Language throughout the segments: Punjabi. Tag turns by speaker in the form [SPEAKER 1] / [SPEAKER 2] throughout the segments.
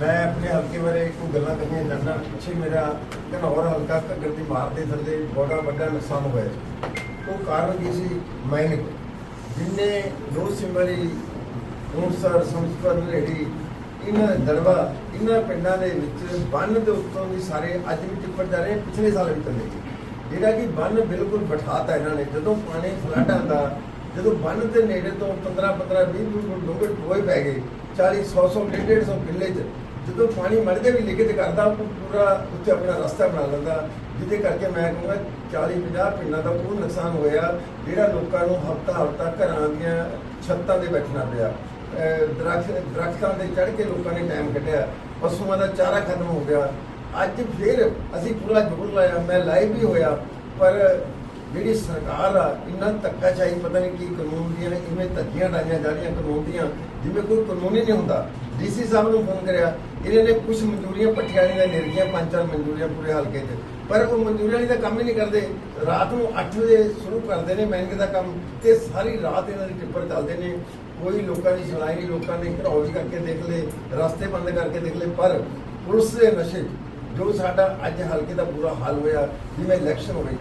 [SPEAKER 1] ਮੈਂ ਆਪਣੇ ਹਲਕੇ ਬਾਰੇ ਕੋਈ ਗੱਲਾਂ ਕਰਨੀਆਂ ਚਾਹੁੰਦਾ ਪਿੱਛੇ ਮੇਰਾ ਘਨੌਰ ਹਲਕਾ ਘੱਗਰ ਦੀ ਮਾਰ ਦੇ ਥੱਲੇ ਬੜਾ ਵੱਡਾ ਨੁਕਸਾਨ ਹੋਇਆ ਸੀ। ਉਹ ਕਾਰਨ ਕੀ ਸੀ? ਮਾਈਨਿੰਗ ਜਿੰਨੇ ਦੋ ਸਿਮਰੀ ਮੁਕਤਸਰ ਸੰਸਪਰ ਰੇੜੀ, ਇਹਨਾਂ ਦਾ ਇਹਨਾਂ ਪਿੰਡਾਂ ਦੇ ਵਿੱਚ ਬੰਨ ਦੇ ਉੱਤੋਂ ਦੀ ਸਾਰੇ ਅੱਜ ਵੀ ਟਿੱਪਰ ਜਾ ਰਹੇ, ਪਿਛਲੇ ਸਾਲ ਵੀ ਚੱਲੇ। ਜਿਹੜਾ ਕਿ ਬੰਨ ਬਿਲਕੁਲ ਬਿਠਾਤਾ ਇਹਨਾਂ ਨੇ। ਜਦੋਂ ਪਾਣੀ ਫਲੱਡ ਆਉਂਦਾ ਜਦੋਂ ਬੰਨ ਦੇ ਨੇੜੇ ਤੋਂ 15 15 20 ਫੁੱਟ ਡੂੰਘੇ ਟੋਏ ਪੈ ਗਏ 40 100 100 150 150 ਕਿੱਲੇ ਚ, ਜਦੋਂ ਪਾਣੀ ਮਰਦੇ ਵੀ ਲਿਖਤ ਕਰਦਾ, ਉਹ ਪੂਰਾ ਉੱਥੇ ਆਪਣਾ ਰਸਤਾ ਬਣਾ ਲੈਂਦਾ, ਜਿਹਦੇ ਕਰਕੇ ਮੈਂ ਕਹੂੰਗਾ 40 50 ਪਿੰਡਾਂ ਦਾ ਉਹ ਨੁਕਸਾਨ ਹੋਇਆ, ਜਿਹੜਾ ਲੋਕਾਂ ਨੂੰ ਹਫਤਾ ਹਫਤਾ ਘਰਾਂ ਦੀਆਂ ਛੱਤਾਂ ਤੇ ਬੈਠਣਾ ਪਿਆ। ਅਹ ਦਰਖਤ, ਦਰਖਤਾਂ ਤੇ ਚੜ੍ਹ ਕੇ ਲੋਕਾਂ ਨੇ ਟਾਈਮ ਕੱਢਿਆ, ਪਸ਼ੂਆਂ ਦਾ ਚਾਰਾ ਖਤਮ ਹੋ ਗਿਆ। ਅੱਜ ਫਿਰ ਅਸੀਂ ਪੂਰਾ ਜ਼ੋਰ ਲਾਇਆ, ਮੈਂ ਲਾਈਵ ਵੀ ਹੋਇਆ, ਪਰ ਜਿਹੜੀ ਸਰਕਾਰ ਆ, ਇੰਨਾ ਧੱਕਾ ਧੱਕਾਸ਼ਾਹੀ ਪਤਾ ਨਹੀਂ ਕੀ ਕਾਨੂੰਨ ਦੀਆਂ ਨੇ ਇਵੇਂ ਧੱਕੀਆਂ ਡਾਈਆਂ ਜਾ ਰਹੀਆਂ ਕਾਨੂੰਨ ਦੀਆਂ, ਜਿਵੇਂ ਕੋਈ ਕਾਨੂੰਨ ਹੀ ਨਹੀਂ ਹੁੰਦਾ। ਡੀਸੀ ਸਾਹਿਬ ਨੂੰ ਫੋਨ ਕਰਿਆ, ਇਹਨਾਂ ਨੇ ਕੁਝ ਮਨਜ਼ੂਰੀਆਂ ਪੱਟੀਆਂ ਦੀਆਂ ਨਿਰਗੀਆਂ ਪੰਜ ਚਾਰ ਮਨਜ਼ੂਰੀਆਂ ਪੂਰੇ ਹਲਕੇ 'ਚ। ਪਰ ਉਹ ਮਨਜ਼ੂਰੀਆਂ ਵਾਲੀ ਦਾ ਕੰਮ ਹੀ ਨਹੀਂ ਕਰਦੇ। ਰਾਤ ਨੂੰ 8 ਵਜੇ ਸ਼ੁਰੂ ਕਰਦੇ ਨੇ ਮੈਨਿੰਗ ਦਾ ਕੰਮ, ਤੇ ਸਾਰੀ ਰਾਤ ਇਹਨਾਂ ਦੇ ਟਿੱਪਰ ਚੱਲਦੇ ਨੇ। ਕੋਈ ਲੋਕਾਂ ਦੀ ਸੁਣਾਈ ਨਹੀਂ, ਲੋਕਾਂ ਨੇ ਘਰੌਲ ਵੀ ਕਰਕੇ ਦੇਖ ਲਏ, ਰਸਤੇ ਬੰਦ ਕਰਕੇ ਦੇਖ ਲਏ। ਪਰ ਪੁਲਿਸ ਦੇ ਨਸ਼ੇ 'ਚ ਜੋ ਸਾਡਾ ਅੱਜ ਹਲਕੇ ਦਾ ਪੂਰਾ ਹਾਲ ਹੋਇਆ, ਜਿਵੇਂ ਇਲੈਕਸ਼ਨ ਹੋਈ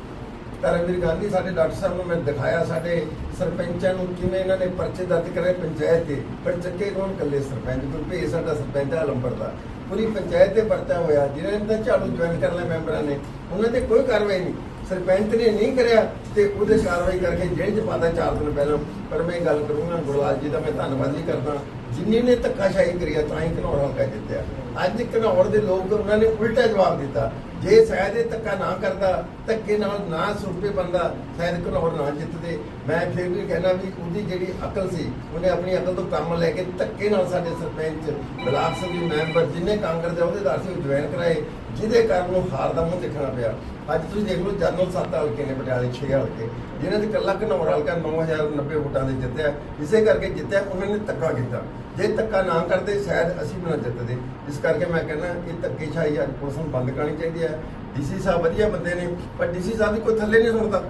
[SPEAKER 1] ਧਰਮਵੀਰ ਗਾਂਧੀ, ਸਾਡੇ ਡਾਕਟਰ ਸਾਹਿਬ ਨੂੰ ਮੈਂ ਦਿਖਾਇਆ, ਸਾਡੇ ਸਰਪੰਚਾਂ ਨੂੰ ਕਿਵੇਂ ਇਹਨਾਂ ਨੇ ਪਰਚੇ ਦਰਜ ਕਰੇ ਪੰਚਾਇਤ ਤੇ ਪਰ ਚੱਕੇ ਕੌਣ ਕੱਲੇ ਸਰਪੰਚ? ਗੁਰਪ੍ਰੀਤ ਸਾਡਾ ਸਰਪੰਚ ਆ ਦਾ। ਪੂਰੀ ਪੰਚਾਇਤ ਤੇ ਪਰਚਾ ਹੋਇਆ, ਜਿਹਨਾਂ ਨੇ ਤਾਂ ਝਾੜੂ ਜੁਆਇਨ ਕਰ ਲਿਆ ਮੈਂਬਰਾਂ ਨੇ। ਉਹਨਾਂ ਤੇ ਕੋਈ ਕਾਰਵਾਈ ਨਹੀਂ। ਸਰਪੰਚ ਨੇ ਨਹੀਂ ਕਰਿਆ ਤੇ ਉਹਦੇ ਕਾਰਵਾਈ ਕਰਕੇ ਜੇਲ੍ਹ 'ਚ ਪਾਤਾ ਚਾਰ ਦਿਨ ਪਹਿਲਾਂ। ਪਰ ਮੈਂ ਗੱਲ ਕਰੂੰਗਾ, ਗੁਰਲਾਲ ਜੀ ਦਾ ਮੈਂ ਧੰਨਵਾਦ ਵੀ ਕਰਦਾ। ਜਿੰਨੇ ਨੇ ਧੱਕਾਸ਼ਾਹੀ ਕਰੀ ਤਾਂ ਹੀ ਘਨੌਰ ਹਲਕਾ ਜਿੱਤਿਆ। ਅੱਜ ਘਨੌਰ ਦੇ ਲੋਕ ਉਹਨਾਂ ਨੇ ਉਲਟਾ ਜਵਾਬ ਦਿੱਤਾ। ਜੇ ਸ਼ਾਇਦ ਇਹ ਧੱਕਾ ਨਾ ਕਰਦਾ, ਧੱਕੇ ਨਾਲ ਨਾ ਸੁਰਪੇ ਬੰਦਾ ਸ਼ਾਇਦ ਘਨੌਰ ਨਾ ਜਿੱਤਦੇ। ਮੈਂ ਫਿਰ ਵੀ ਕਹਿਣਾ ਵੀ ਉਹਦੀ ਜਿਹੜੀ ਅਕਲ ਸੀ, ਉਹਨੇ ਆਪਣੀ ਅਕਲ ਤੋਂ ਕੰਮ ਲੈ ਕੇ ਧੱਕੇ ਨਾਲ ਸਾਡੇ ਸਰਪੰਚ, ਬਲਾਕ ਸਮੀ ਮੈਂਬਰ ਜਿੰਨੇ ਕਾਂਗਰਸ ਦੇ ਅਹੁਦੇਦਾਰ ਸੀ, ਉਹ ਜੁਆਇਨ ਕਰਾਏ, ਜਿਹਦੇ ਕਾਰਨ ਉਹ ਹਾਰ ਦਾ ਮੂੰਹ ਦੇਖਣਾ ਪਿਆ। ਅੱਜ ਤੁਸੀਂ ਦੇਖ ਲਓ ਜਨਰਲ ਸੱਤ ਹਲਕੇ ਨੇ ਪਟਿਆਲੇ 6 ਹਲਕੇ, ਜਿਨ੍ਹਾਂ ਦੇ ਇਕੱਲਾ ਘਨੌਰ ਹਲਕਾ 9090 ਵੋਟਾਂ ਦੇ ਜਿੱਤਿਆ। ਇਸੇ ਕਰਕੇ ਜਿੱਤਿਆ, ਉਹਨਾਂ ਨੇ ਧੱਕਾ ਕੀਤਾ। ਜੇ ਧੱਕਾ ਨਾ ਕਰਦੇ ਸ਼ਾਇਦ ਅਸੀਂ ਵੀ ਨਾ ਜਿੱਤਦੇ। ਇਸ ਕਰਕੇ ਮੈਂ ਕਹਿੰਦਾ, ਇਹ ਧੱਕੇਸ਼ਾਹੀ ਅੱਜ ਪੁਲਿਸ ਨੂੰ ਬੰਦ ਕਰਨੀ ਚਾਹੀਦੀ ਹੈ। ਡੀਸੀ ਸਾਹਿਬ ਵਧੀਆ ਬੰਦੇ ਨੇ, ਪਰ ਡੀਸੀ ਸਾਹਿਬ ਦੀ ਕੋਈ ਥੱਲੇ ਨਹੀਂ ਸੁਣਦਾ।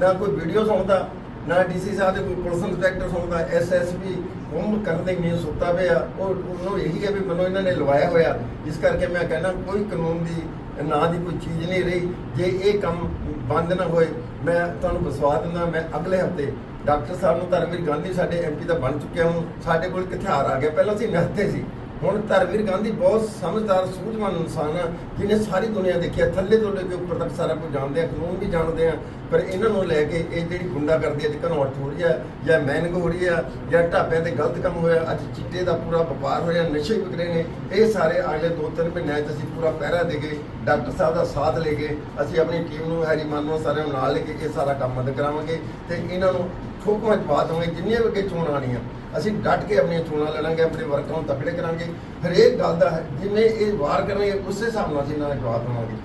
[SPEAKER 1] ਨਾ ਕੋਈ ਵੀਡੀਓ ਸੁਣਦਾ, ਨਾ ਡੀਸੀ ਸਾਹਿਬ ਦੇ ਕੋਈ ਪੁਲਿਸ ਇੰਸਪੈਕਟਰ ਸੁਣਦਾ। ਐਸਐਸਪੀ ਕੰਮ ਕਰਦੇ ਨਹੀਂ ਸੁੱਤਾ ਪਿਆ। ਉਹ ਉਹਨੂੰ ਇਹੀ ਹੈ ਵੀ ਮੈਨੂੰ ਇਹਨਾਂ ਨੇ ਲਵਾਇਆ ਹੋਇਆ। ਇਸ ਕਰਕੇ ਮੈਂ ਕਹਿੰਦਾ, ਕੋਈ ਕਾਨੂੰਨ ਦੀ, ਨਾਂ ਦੀ ਕੋਈ ਚੀਜ਼ ਨਹੀਂ ਰਹੀ। ਜੇ ਇਹ ਕੰਮ ਬੰਦ ਨਾ ਹੋਏ, ਮੈਂ ਤੁਹਾਨੂੰ ਵਿਸ਼ਵਾਸ ਦਿੰਦਾ, ਮੈਂ ਅਗਲੇ ਹਫ਼ਤੇ ਡਾਕਟਰ ਸਾਹਿਬ ਨੂੰ ਧਰਮਵੀਰ ਗਾਂਧੀ, ਸਾਡੇ ਐਮਪੀ ਦਾ ਬਣ ਚੁੱਕਿਆ ਹਾਂ ਸਾਡੇ ਕੋਲ ਹਥਿਆਰ ਆ ਗਿਆ। ਪਹਿਲਾਂ ਅਸੀਂ ਨਿਹੱਥੇ ਸੀ। ਹੁਣ ਧਰਮਵੀਰ ਗਾਂਧੀ ਬਹੁਤ ਸਮਝਦਾਰ, ਸੂਝਵਾਨ ਇਨਸਾਨ ਆ, ਜਿਹਨੇ ਸਾਰੀ ਦੁਨੀਆ ਦੇਖੀ ਆ, ਥੱਲੇ ਤੋਂ ਲੈ ਕੇ ਉੱਪਰ ਤੱਕ ਸਾਰਾ ਕੁਝ ਜਾਣਦੇ ਆ, ਕਾਨੂੰਨ ਵੀ ਜਾਣਦੇ ਆ, ਪਰ ਇਹਨਾਂ ਨੂੰ ਲੈ ਕੇ ਇਹ ਜਿਹੜੀ ਗੁੰਡਾਗਰਦੀ ਅੱਜ ਘਨੌੜ ਹੋ ਰਹੀ ਆ, ਜਾਂ ਮੈਨਗ ਹੋ ਰਹੀ ਆ, ਜਾਂ ਢਾਬਿਆਂ ਤੇ ਗਲਤ ਕੰਮ ਹੋਇਆ, ਅੱਜ ਚਿੱਟੇ ਦਾ ਪੂਰਾ ਵਪਾਰ ਹੋਇਆ, ਨਸ਼ੇ ਵਿਕ ਰਹੇ ਨੇ, ਇਹ ਸਾਰੇ ਅਗਲੇ ਦੋ ਤਿੰਨ ਮਹੀਨਿਆਂ 'ਚ ਅਸੀਂ ਪੂਰਾ ਪਹਿਰਾ ਦੇ ਕੇ, ਡਾਕਟਰ ਸਾਹਿਬ ਦਾ ਸਾਥ ਲੈ ਕੇ, ਅਸੀਂ ਆਪਣੀ ਟੀਮ ਨੂੰ, ਹੈਰੀ ਨੂੰ ਸਾਰਿਆਂ ਨੂੰ ਨਾਲ ਲੈ ਕੇ ਇਹ ਸਾਰਾ ਕੰਮ ਬੰਦ ਕਰਾਵਾਂਗੇ, ਤੇ ਇਹਨਾਂ ਨੂੰ ਠੋਕਵਾਂ ਚ ਪਾ ਦਵਾਂਗੇ, ਜਿੰਨੀਆਂ ਵੀ ਅੱਗੇ ਚੋਣਾਂ ਆਣੀਆਂ ਅਸੀਂ ਡਟ ਕੇ ਆਪਣੀਆਂ ਚੋਣਾਂ ਲੜਾਂਗੇ ਆਪਣੇ ਵਰਕਰਾਂ ਨੂੰ ਤਕੜੇ ਕਰਾਂਗੇ। ਹਰੇਕ ਗੱਲ ਦਾ ਜਿਵੇਂ ਇਹ ਵਾਰ ਕਰਨਗੇ, ਉਸੇ ਹਿਸਾਬ ਨਾਲ ਅਸੀਂ ਇਹਨਾਂ ਦਾ ਜਵਾਬ ਦੇਵਾਂਗੇ।